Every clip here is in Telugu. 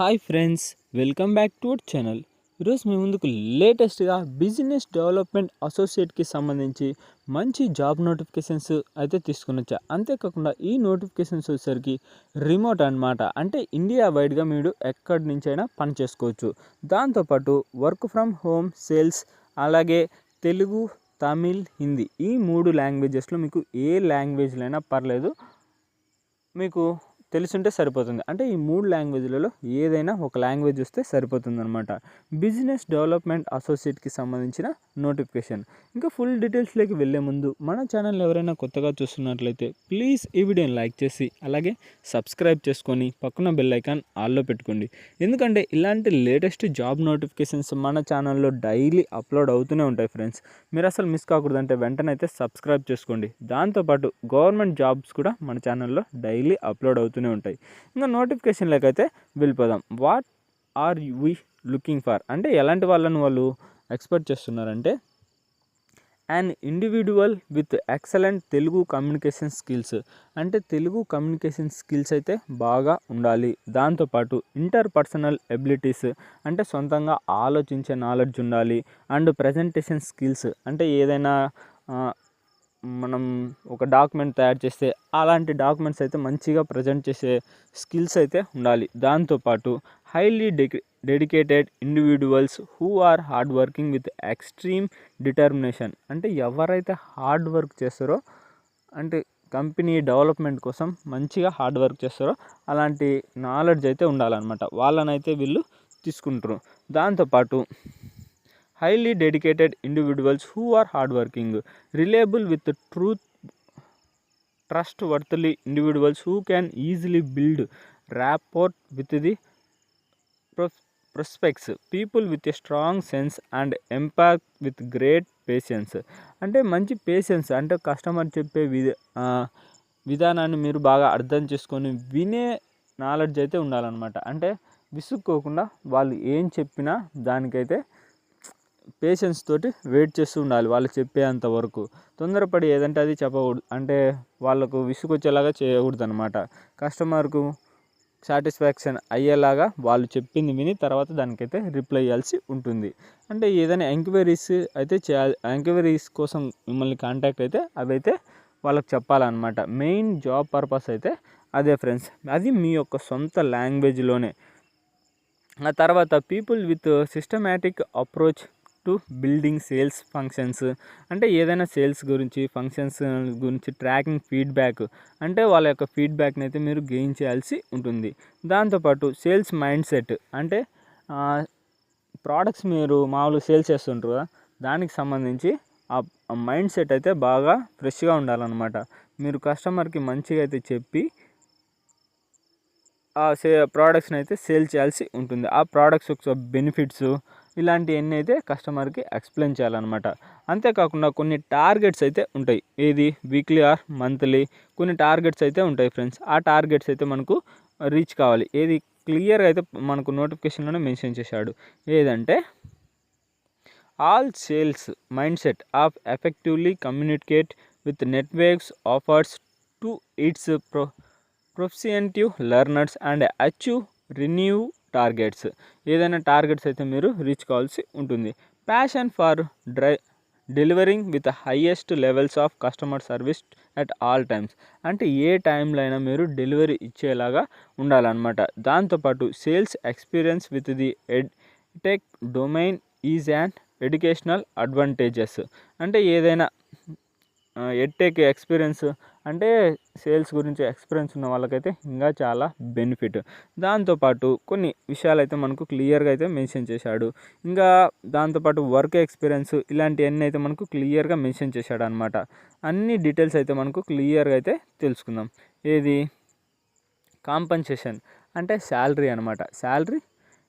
Hi friends welcome back to our channel. ఈరోజు మీ ముందుకు లేటెస్ట్గా బిజినెస్ డెవలప్మెంట్ అసోసియేట్కి సంబంధించి మంచి జాబ్ నోటిఫికేషన్స్ అయితే తీసుకుని వచ్చా. అంతేకాకుండా ఈ నోటిఫికేషన్స్ వచ్చేసరికి రిమోట్ అన్నమాట. అంటే ఇండియా వైడ్గా మీరు ఎక్కడి నుంచైనా పని చేసుకోవచ్చు. దాంతోపాటు వర్క్ ఫ్రమ్ హోమ్ సేల్స్ అలాగే తెలుగు తమిళ్ హిందీ ఈ మూడు లాంగ్వేజెస్లో మీకు ఏ లాంగ్వేజ్లైనా పర్లేదు. మీకు తెలుసుంటే సరిపోతుంది. అంటే ఈ మూడు లాంగ్వేజ్లలో ఏదైనా ఒక లాంగ్వేజ్ వస్తే సరిపోతుంది అనమాట బిజినెస్ డెవలప్మెంట్ అసోసియేట్కి సంబంధించిన నోటిఫికేషన్. ఇంకా ఫుల్ డీటెయిల్స్లోకి వెళ్ళే ముందు మన ఛానల్ ఎవరైనా కొత్తగా చూస్తున్నట్లయితే ప్లీజ్ ఈ వీడియోని లైక్ చేసి అలాగే సబ్స్క్రైబ్ చేసుకొని పక్కన బెల్ ఐకాన్ ఆల్లో పెట్టుకోండి. ఎందుకంటే ఇలాంటి లేటెస్ట్ జాబ్ నోటిఫికేషన్స్ మన ఛానల్లో డైలీ అప్లోడ్ అవుతూనే ఉంటాయి ఫ్రెండ్స్. మీరు అసలు మిస్ కాకూడదంటే వెంటనే అయితే సబ్స్క్రైబ్ చేసుకోండి. దాంతోపాటు గవర్నమెంట్ జాబ్స్ కూడా మన ఛానల్లో డైలీ అప్లోడ్ అవుతుంది వస్తూనే ఉంటాయి. ఇంకా నోటిఫికేషన్లోకి అయితే వెళ్ళిపోదాం. What are we looking for అంటే ఎలాంటి వాళ్ళని వాళ్ళు ఎక్స్పెక్ట్ చేస్తున్నారంటే and individual with excellent Telugu communication skills అంటే తెలుగు కమ్యూనికేషన్ స్కిల్స్ అయితే బాగా ఉండాలి. దాంతోపాటు ఇంటర్ పర్సనల్ ఎబిలిటీస్ అంటే సొంతంగా ఆలోచించే నాలెడ్జ్ ఉండాలి. అండ్ ప్రజెంటేషన్ స్కిల్స్ అంటే ఏదైనా మనం ఒక డాక్యుమెంట్ తయారు చేస్తే అలాంటి డాక్యుమెంట్స్ అయితే మంచిగా ప్రజెంట్ చేసే స్కిల్స్ అయితే ఉండాలి. దాంతోపాటు హైలీ డె dedicated individuals who are hard working with extreme determination. అంటే ఎవరైతే హార్డ్ వర్క్ చేస్తారో అంటే కంపెనీ డెవలప్మెంట్ కోసం మంచిగా హార్డ్ వర్క్ చేస్తారో అలాంటి నాలెడ్జ్ అయితే ఉండాలన్నమాట. వాళ్ళనైతే వీళ్ళు తీసుకుంటారు. దాంతోపాటు highly dedicated individuals who are hard working reliable with truth trustworthy individuals who can easily build rapport with the prospects people with a strong sense and impact with great patience అంటే మంచి పేషెన్స్ అంటే కస్టమర్ చెప్పే విధ విధానాన్ని మీరు బాగా అర్థం చేసుకొని వినే నాలెడ్జ్ అయితే ఉండాలన్నమాట. అంటే విసుక్కోకుండా వాళ్ళు ఏం చెప్పినా దానికైతే పేషెన్స్ తోటి వెయిట్ చేస్తూ ఉండాలి వాళ్ళు చెప్పేంత వరకు. తొందరపడి ఏదంటే అది చెప్పకూడదు. అంటే వాళ్ళకు విసుగొచ్చేలాగా చేయకూడదు అనమాట కస్టమర్కు సాటిస్ఫాక్షన్ అయ్యేలాగా వాళ్ళు చెప్పింది విని తర్వాత దానికైతే రిప్లై ఇవ్వాల్సి ఉంటుంది. అంటే ఏదైనా ఎంక్వైరీస్ అయితే చేయాలి. ఎంక్వైరీస్ కోసం మిమ్మల్ని కాంటాక్ట్ అయితే అవైతే వాళ్ళకి చెప్పాలన్నమాట. మెయిన్ జాబ్ పర్పస్ అయితే అదే ఫ్రెండ్స్ అది మీ యొక్క సొంత లాంగ్వేజ్లోనే ఆ తర్వాత people with systematic approach to building sales functions. అంటే ఏదైనా సేల్స్ గురించి ఫంక్షన్స్ గురించి ట్రాకింగ్ ఫీడ్బ్యాక్. అంటే వాళ్ళ యొక్క ఫీడ్బ్యాక్ని అయితే మీరు గెయిన్ చేయాల్సి ఉంటుంది. దాంతోపాటు సేల్స్ మైండ్ సెట్. అంటే ప్రోడక్ట్స్ మీరు మామూలు సేల్స్ చేస్తుంటారు కదా దానికి సంబంధించి ఆ మైండ్ సెట్ అయితే బాగా ఫ్రెష్గా ఉండాలన్నమాట. మీరు కస్టమర్కి మంచిగా అయితే చెప్పి ఆ సే ప్రోడక్ట్స్ని అయితే సేల్ చేయాల్సి ఉంటుంది. ఆ ప్రోడక్ట్స్ యొక్క బెనిఫిట్స్ ఇలాంటివన్నీ అయితే కస్టమర్కి ఎక్స్ప్లెయిన్ చేయాలన్నమాట. అంతేకాకుండా కొన్ని టార్గెట్స్ అయితే ఉంటాయి. ఏది? Weekly or monthly? కొన్ని టార్గెట్స్ అయితే ఉంటాయి ఫ్రెండ్స్. ఆ టార్గెట్స్ అయితే మనకు రీచ్ కావాలి. ఏది? క్లియర్గా అయితే మనకు నోటిఫికేషన్లోనే మెన్షన్ చేశాడు. ఏదంటే all sales mind set of effectively communicate with networks offers to its pro proficient learners and achieve renew targets. ఏదైనా టార్గెట్స్ అయితే మీరు రీచ్ కావాల్సి ఉంటుంది. Passion for dry delivering with highest levels of customer service at all times. అంటే ఏ టైంలో అయినా మీరు డెలివరీ ఇచ్చేలాగా ఉండాలన్నమాట. దాంతోపాటు sales experience with the ed tech domain is and educational advantages. అంటే ఏదైనా ఎడ్టెక్ ఎక్స్పీరియన్స్ అంటే సేల్స్ గురించి ఎక్స్పీరియన్స్ ఉన్న వాళ్ళకైతే ఇంకా చాలా బెనిఫిట్ దాంతోపాటు కొన్ని విషయాలు అయితే మనకు క్లియర్గా అయితే మెన్షన్ చేశాడు. ఇంకా దాంతోపాటు వర్క్ ఎక్స్పీరియన్స్ ఇలాంటివన్నీ అయితే మనకు క్లియర్గా మెన్షన్ చేశాడు అనమాట అన్ని డీటెయిల్స్ అయితే మనకు క్లియర్గా అయితే తెలుసుకుందాం. ఏది? కాంపన్సేషన్ అంటే శాలరీ అనమాట salary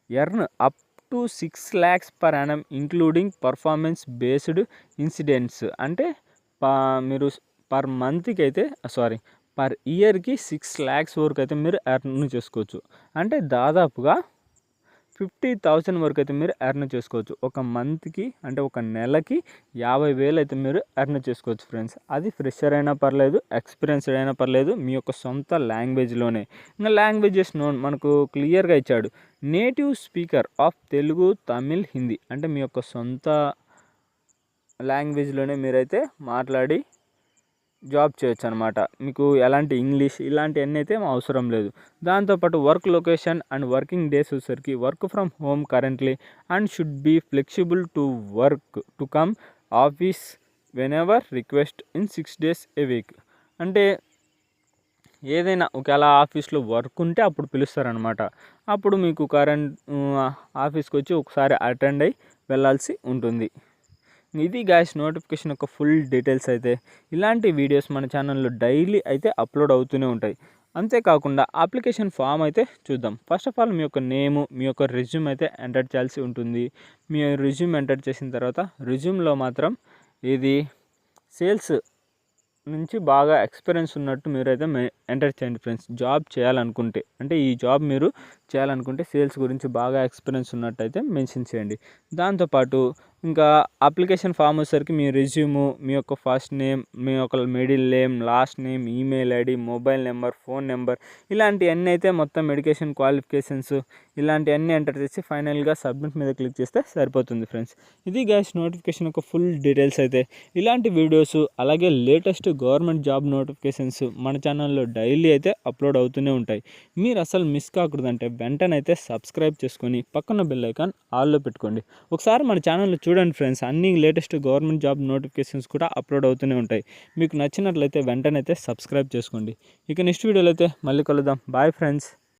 earn up to six lakhs per annum including performance based incidents అంటే పా మీరు పర్ మంత్కి అయితే సారీ పర్ ఇయర్కి సిక్స్ ల్యాక్స్ వరకు అయితే మీరు ఎర్న్ చేసుకోవచ్చు. అంటే దాదాపుగా ఫిఫ్టీ థౌసండ్ వరకు అయితే మీరు ఎర్న్ చేసుకోవచ్చు. ఒక మంత్కి అంటే ఒక నెలకి యాభై వేలు అయితే మీరు ఎర్న్ చేసుకోవచ్చు ఫ్రెండ్స్. అది ఫ్రెషర్ అయినా పర్లేదు ఎక్స్పీరియన్స్డ్ అయినా పర్లేదు మీ యొక్క సొంత లాంగ్వేజ్లోనే. ఇంకా లాంగ్వేజెస్ నోన్ మనకు క్లియర్గా ఇచ్చాడు. Native speaker of Telugu Tamil Hindi అంటే మీ యొక్క సొంత లాంగ్వేజ్లోనే మీరైతే మాట్లాడి జాబ్ చేయొచ్చు అనమాట మీకు ఎలాంటి ఇంగ్లీష్ ఇలాంటివన్నీ అయితే అవసరం లేదు. దాంతోపాటు work location and working days వచ్చేసరికి work from home currently and should be flexible to work to come office whenever request in six days a week. అంటే ఏదైనా ఒకవేళ ఆఫీస్లో వర్క్ ఉంటే అప్పుడు పిలుస్తారనమాట. అప్పుడు మీకు కరెంట్ ఆఫీస్కి వచ్చి ఒకసారి అటెండ్ అయ్యి వెళ్ళాల్సి ఉంటుంది. ఇది గ్యాస్ నోటిఫికేషన్ యొక్క ఫుల్ డీటెయిల్స్ అయితే. ఇలాంటి వీడియోస్ మన ఛానల్లో డైలీ అయితే అప్లోడ్ అవుతూనే ఉంటాయి. అంతేకాకుండా అప్లికేషన్ ఫామ్ అయితే చూద్దాం. ఫస్ట్ ఆఫ్ ఆల్ మీ యొక్క నేము మీ యొక్క రిజ్యూమ్ అయితే ఎంటర్ చేయాల్సి ఉంటుంది. మీ రిజ్యూమ్ ఎంటర్ చేసిన తర్వాత రిజ్యూమ్లో మాత్రం ఇది సేల్స్ నుంచి బాగా ఎక్స్పీరియన్స్ ఉన్నట్టు మీరైతే ఎంటర్ చేయండి ఫ్రెండ్స్ జాబ్ చేయాలనుకుంటే అంటే ఈ జాబ్ మీరు చేయాలనుకుంటే సేల్స్ గురించి బాగా ఎక్స్పీరియన్స్ ఉన్నట్టయితే మెన్షన్ చేయండి. దాంతోపాటు ఇంకా అప్లికేషన్ ఫామ్ వచ్చేసరికి మీ రెజ్యూము మీ యొక్క ఫస్ట్ నేమ్ మీ యొక్క middle name last name email ID mobile number phone number ఇలాంటివన్నీ అయితే మొత్తం ఎడ్యుకేషన్ క్వాలిఫికేషన్స్ ఇలాంటివన్నీ ఎంటర్ చేసి ఫైనల్గా సబ్మిట్ మీద క్లిక్ చేస్తే సరిపోతుంది ఫ్రెండ్స్. ఇది గ్యాస్ నోటిఫికేషన్ యొక్క ఫుల్ డీటెయిల్స్ అయితే. ఇలాంటి వీడియోస్ అలాగే లేటెస్ట్ గవర్నమెంట్ జాబ్ నోటిఫికేషన్స్ మన ఛానల్లో డైలీ అయితే అప్లోడ్ అవుతూనే ఉంటాయి. మీరు అసలు మిస్ కాకూడదంటే వెంటనే సబ్స్క్రైబ్ చేసుకొని పక్కన బెల్ ఐకాన్ ఆల్లో పెట్టుకోండి. ఒకసారి మన ఛానల్లో చూడండి ఫ్రెండ్స్ అన్ని లేటెస్ట్ గవర్నమెంట్ జాబ్ నోటిఫికేషన్స్ కూడా అప్లోడ్ అవుతూనే ఉంటాయి. మీకు నచ్చినట్లయితే వెంటనే సబ్స్క్రైబ్ చేసుకోండి. ఇక నెక్స్ట్ వీడియోలో అయితే మళ్ళీ కలుద్దాం. Bye friends.